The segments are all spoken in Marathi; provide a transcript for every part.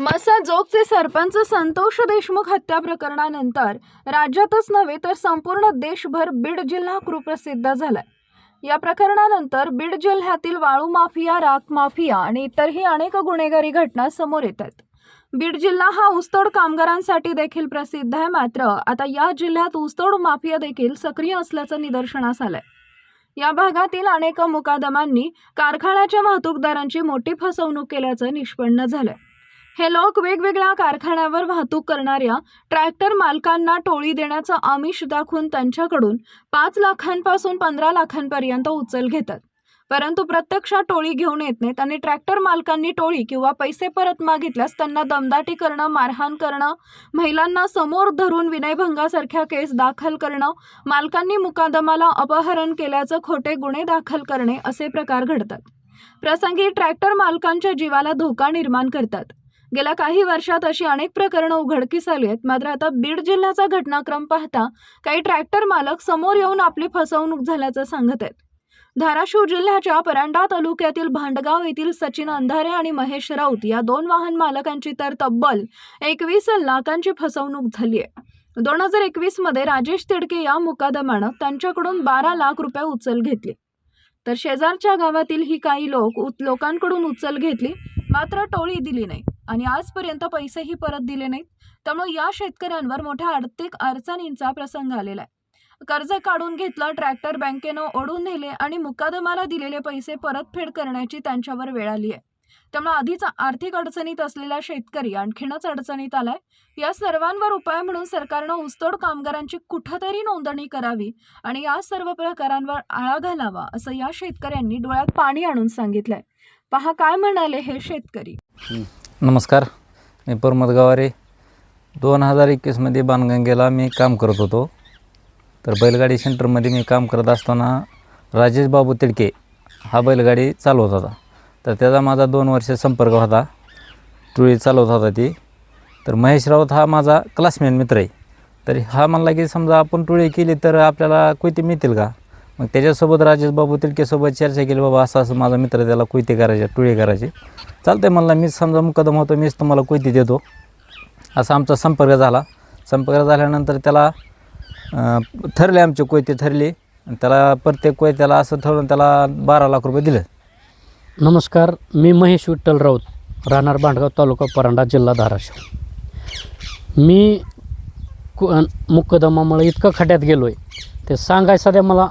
मसाजोगचे सरपंच संतोष देशमुख हत्या प्रकरणानंतर राज्यातच नव्हे तर संपूर्ण देशभर बीड जिल्हा कुप्रसिद्ध झालाय. या प्रकरणानंतर बीड जिल्ह्यातील वाळू माफिया राख माफिया आणि इतरही अनेक गुन्हेगारी घटना समोर येतात. बीड जिल्हा हा ऊसतोड कामगारांसाठी देखील प्रसिद्ध आहे मात्र आता या जिल्ह्यात ऊसतोड माफिया देखील सक्रिय असल्याचं निदर्शनास आलंय. या भागातील अनेक मुकादमांनी कारखान्याच्या वाहतूकदारांची मोठी फसवणूक केल्याचं निष्पन्न झालंय. हे लोक वेगवेगळ्या कारखान्यावर वाहतूक करणाऱ्या ट्रॅक्टर मालकांना टोळी देण्याचं आमिष दाखवून त्यांच्याकडून पाच लाखांपासून पंधरा लाखांपर्यंत उचल घेतात. परंतु प्रत्यक्षात टोळी घेऊन येत नाहीत आणि ट्रॅक्टर मालकांनी टोळी किंवा पैसे परत मागितल्यास त्यांना दमदाटी करणं मारहाण करणं महिलांना समोर धरून विनयभंगासारख्या केस दाखल करणं मालकांनी मुकादमाला अपहरण केल्याचं खोटे गुन्हे दाखल करणे असे प्रकार घडतात. प्रसंगी ट्रॅक्टर मालकांच्या जीवाला धोका निर्माण करतात. गेल्या काही वर्षात अशी अनेक प्रकरणं उघडकीस आली आहेत. मात्र आता बीड जिल्ह्याचा घटनाक्रम पाहता काही ट्रॅक्टर मालक समोर येऊन आपली फसवणूक झाल्याचं सांगत आहेत. धाराशिव जिल्ह्याच्या परांडा तालुक्यातील भांडगाव येथील सचिन अंधारे आणि महेश राऊत या दोन वाहन मालकांची तर तब्बल एकवीस लाखांची फसवणूक झाली आहे दोन हजार एकवीसमध्ये राजेश तिडके या मुकादमानं त्यांच्याकडून बारा लाख रुपये उचल घेतली. तर शेजारच्या गावातील ही काही लोक उ लोकांकडून उचल घेतली मात्र टोळी दिली नाही. आणि आजपर्यंत पैसेही परत दिले नाहीत. त्यामुळे या शेतकऱ्यांवर मोठ्या आर्थिक अडचणींचा प्रसंग आलेला आहे. कर्ज काढून घेतलं ट्रॅक्टर बँकेनं ओढून नेले आणि मुकादमाला दिलेले पैसे परतफेड करण्याची त्यांच्यावर वेळ आली आहे. त्यामुळे आधीच आर्थिक अडचणीत असलेला शेतकरी आणखीनच अडचणीत आलाय. या सर्वांवर उपाय म्हणून सरकारनं ऊसतोड कामगारांची कुठंतरी नोंदणी करावी आणि या सर्व प्रकारांवर आळा घालावा असं या शेतकऱ्यांनी डोळ्यात पाणी आणून सांगितलंय. पहा काय म्हणाले हे शेतकरी? नमस्कार. मी प्रमोद गवारे. दोन हजार एकवीसमध्ये बाणगंगेला मी काम करत होतो. तर बैलगाडी सेंटरमध्ये मी काम करत असताना राजेश बाबू तिडके हा बैलगाडी चालवत होता. तर त्याचा माझा दोन वर्ष संपर्क होता. टुळी चालवत होता ती. तर महेश राऊत हा माझा क्लासमेट मित्र आहे. तर हा म्हणला की समजा आपण टुळी केली तर आपल्याला कोयते मिळतील का? मग त्याच्यासोबत राजेश बाबू तिडकेसोबत चर्चा केली बाबा असं असं माझा मित्र त्याला कोयते करायचे टुळे करायचे. चालतंय म्हणला मीच समजा मुकदम होतो मीच तुम्हाला कोयती देतो. असा आमचा संपर्क झाला. संपर्क झाल्यानंतर त्याला ठरले आमचे कोयते ठरले. आणि त्याला प्रत्येक कोयत्याला असं ठरवून त्याला बारा लाख रुपये दिले. नमस्कार मी महेश विठ्ठल राऊत राहणार भांडगाव तालुका परांडा जिल्हा धाराशिव. मी कु मुकदमामुळे इतकं खड्यात गेलो आहे ते सांगाय सध्या मला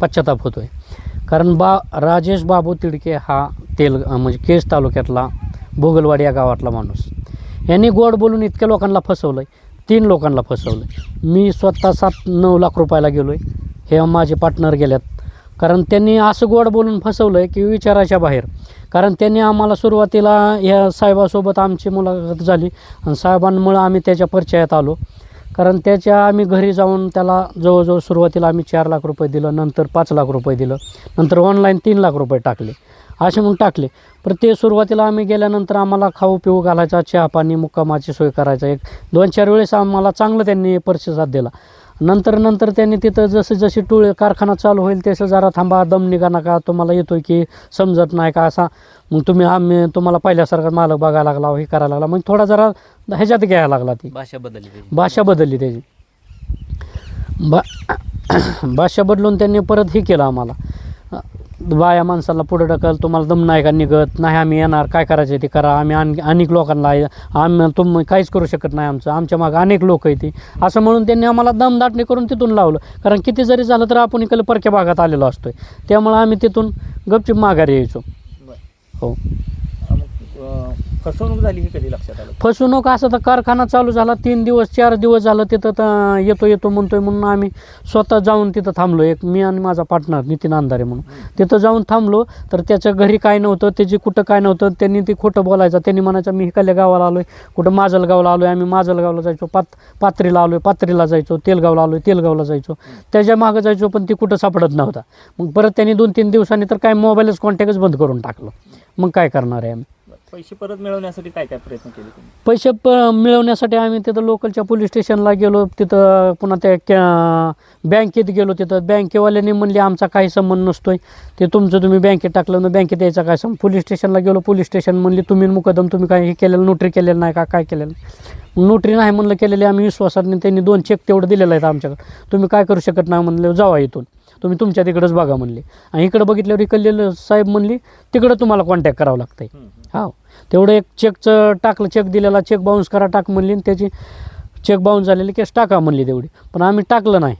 पश्चाताप होतो आहे कारण बा राजेश बाबू तिडके हा तेल म्हणजे केज तालुक्यातला भोगलवाडी या गावातला माणूस. यांनी गोड बोलून इतक्या लोकांना फसवलं आहे तीन लोकांना फसवलं आहे मी स्वतः सात नऊ लाख रुपयाला गेलो आहे हे माझे पार्टनर गेल्यात. कारण त्यांनी असं गोड बोलून फसवलं आहे की विचाराच्या बाहेर. कारण त्यांनी आम्हाला सुरुवातीला या साहेबासोबत आमची मुलाखत झाली. आणि साहेबांमुळं आम्ही त्याच्या परिचयात आलो. कारण त्याच्या आम्ही घरी जाऊन त्याला जवळजवळ सुरुवातीला आम्ही चार लाख रुपये दिलं नंतर पाच लाख रुपये दिलं नंतर ऑनलाईन तीन लाख रुपये टाकले. असे मग टाकले. पण ते सुरुवातीला आम्ही गेल्यानंतर आम्हाला खाऊ पिऊ घालायचा चहा पाणी मुक्कामाची सोय करायचा एक दोन चार वेळेस आम्हाला चांगलं त्यांनी प्रतिसाद दिला. नंतर नंतर त्यांनी तिथं जसं जशी टूळ कारखाना चालू होईल तसं जरा थांबा दम निघा नका तुम्हाला येतोय की समजत नाही का असा. मग तुम्ही आम्ही तुम्हाला पहिल्यासारखा मालक बघायला लागला हे करायला लागला. मग थोडा जरा ह्याच्यात घ्यायला लागला ती. भाषा बदलली भाषा बदलली त्याची. बा भाषा बदलून त्यांनी परत हे केलं आम्हाला. बाया माणसाला पुढे ढकल तुम्हाला दम नाही का निघत? नाही आम्ही येणार काय करायचं ते करा. आम्ही आण अनेक लोकांना आहे. आम्ही तुम्ही काहीच करू शकत नाही आमचं. आमच्या मागं अनेक लोक आहेत ती. असं म्हणून त्यांनी आम्हाला दमदाटणी करून तिथून लावलं. कारण किती जरी झालं तर आपण इकडे परक्या भागात आलेलो असतोय. त्यामुळं आम्ही तिथून गपचूप माघारी यायचो. हो. फसवणूक झाली ही कधी लक्षात आलं? फसवणूक असं तर कारखाना चालू झाला तीन दिवस चार दिवस झालं तिथं तर येतो येतो म्हणतोय म्हणून आम्ही स्वतः जाऊन तिथं थांबलो. एक मी आणि माझा पार्टनर नितीन अंधारे म्हणून. तिथं जाऊन थांबलो तर त्याच्या घरी काय नव्हतं त्याची कुठं काय नव्हतं त्यांनी ते खोटं बोलायचं. त्यांनी म्हणायचं मी हिकाल्या गावाला आलो आहे कुठं माजलगावला आलो आहे आम्ही माजलगावला जायचो पात पात्रीला आलो आहे पात्रीला जायचो तेलगावला आलो आहे तेलगावला जायचो. त्याच्या मागं जायचो पण ती कुठं सापडत नव्हता. मग परत त्यांनी दोन तीन दिवसांनी तर काय मोबाईलच कॉन्टॅक्टच बंद करून टाकलं. मग काय करणार आहे आम्ही? पैसे परत मिळवण्यासाठी काय काय प्रयत्न केले तुम्ही? पैसे प मिळवण्यासाठी आम्ही तिथं लोकलच्या पोलीस स्टेशनला गेलो तिथं पुन्हा त्या कॅ बँकेत गेलो तिथं बँकेवाल्याने म्हणले आमचा काही संबंध नसतोय ते तुमचं तुम्ही बँकेत टाकलं ना बँकेत यायचा काय संबंध? पोलीस स्टेशनला गेलो पोलीस स्टेशन म्हणले तुम्ही मुकदम तुम्ही काय हे केलेलं नोटरी केलेलं नाही का काय केलेलं नाही? नोटरी नाही म्हणलं केलेली आम्ही विश्वासाने त्यांनी दोन चेक तेवढं दिलेलं आहेत आमच्याकडं. तुम्ही काय करू शकत नाही? म्हणलं जावा इथून. तुम्ही तुमच्या तिकडंच बघा म्हणले. आणि इकडं बघितल्यावर इकडले साहेब म्हणली तिकडं तुम्हाला कॉन्टॅक्ट करावं लागतंय. हो तेवढं एक चेकचं टाकलं चेक दिलेला चेक बाउन्स करा टाक म्हणली आणि त्याची चेक बाउन्स झालेली केस टाका म्हणली तेवढी. पण आम्ही टाकलं नाही.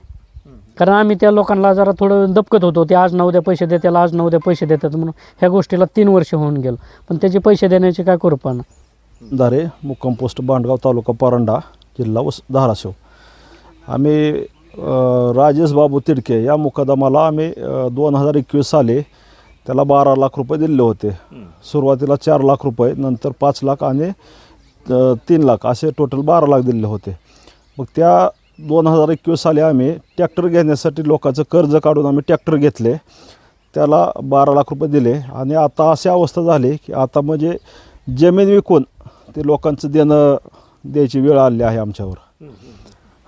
कारण आम्ही त्या लोकांना जरा थोडं दबकत होतो ते आज ना उद्या पैसे देतील आज ना उद्या पैसे देतात. म्हणून ह्या गोष्टीला तीन वर्ष होऊन गेलं. पण त्याचे पैसे देण्याची काय करूपा ना दारे मुक्काम पोस्ट बांडगाव तालुका परांडा जिल्हा उस धाराशिव. आम्ही राजेश बाबू तिडके या मुकदमाला आम्ही दोन हजार एकवीस साली त्याला बारा लाख रुपये दिले होते. सुरुवातीला चार लाख रुपये नंतर पाच लाख आणि तीन लाख असे टोटल बारा लाख दिले होते. मग त्या दोन हजार एकवीस साली आम्ही ट्रॅक्टर घेण्यासाठी लोकांचं कर्ज काढून आम्ही ट्रॅक्टर घेतले. त्याला बारा लाख रुपये दिले आणि आता अशी अवस्था झाली की आता म्हणजे जमीन विकून ते लोकांचं देणं द्यायची वेळ आली आहे आमच्यावर.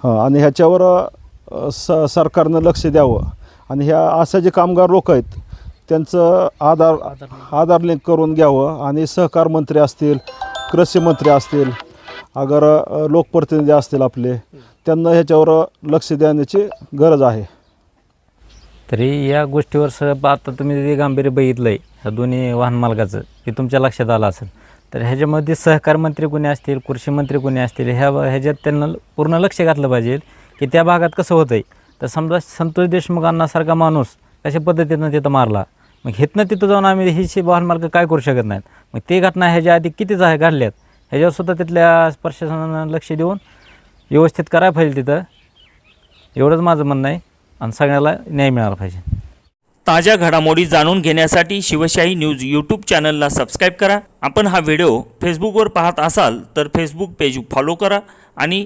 हां आणि ह्याच्यावर स सरकारनं लक्ष द्यावं. आणि ह्या असं जे कामगार लोक आहेत त्यांचं आधार आधार लिंक करून घ्यावं आणि सहकार मंत्री असतील कृषी मंत्री असतील अगर लोकप्रतिनिधी असतील आपले त्यांना ह्याच्यावर लक्ष देण्याची गरज आहे. तरी या गोष्टीवर सर आता तुम्ही जे गांभीर्य बघितलं आहे ह्या दोन्ही वाहन मालकाचं हे तुमच्या लक्षात आलं असेल. तर ह्याच्यामध्ये सहकार मंत्री कोणी असतील कृषी मंत्री कोणी असतील ह्या ह्याच्यात त्यांना पूर्ण लक्ष घातलं पाहिजे. की त्या भागात कसं होतं आहे तर समजा संतोष देशमुखांनासारखा माणूस कशा पद्धतीनं तिथं मारला? मग हिथनं तिथं जाऊन आम्ही हे शे वाहन मालक काय करू शकत नाहीत? मग ते घटना ह्याच्या आधी कितीच आहे घडल्यात? ह्याच्यावर सुद्धा तिथल्या प्रशासनानं लक्ष देऊन व्यवस्थित करायला पाहिजे तिथं. एवढंच माझं म्हणणं आहे आणि सगळ्याला न्याय मिळाला पाहिजे. ताज्या घडामोडी जाणून घेण्यासाठी शिवशाही न्यूज यूट्यूब चॅनलला सबस्क्राईब करा. आपण हा व्हिडिओ फेसबुकवर पाहत असाल तर फेसबुक पेज फॉलो करा आणि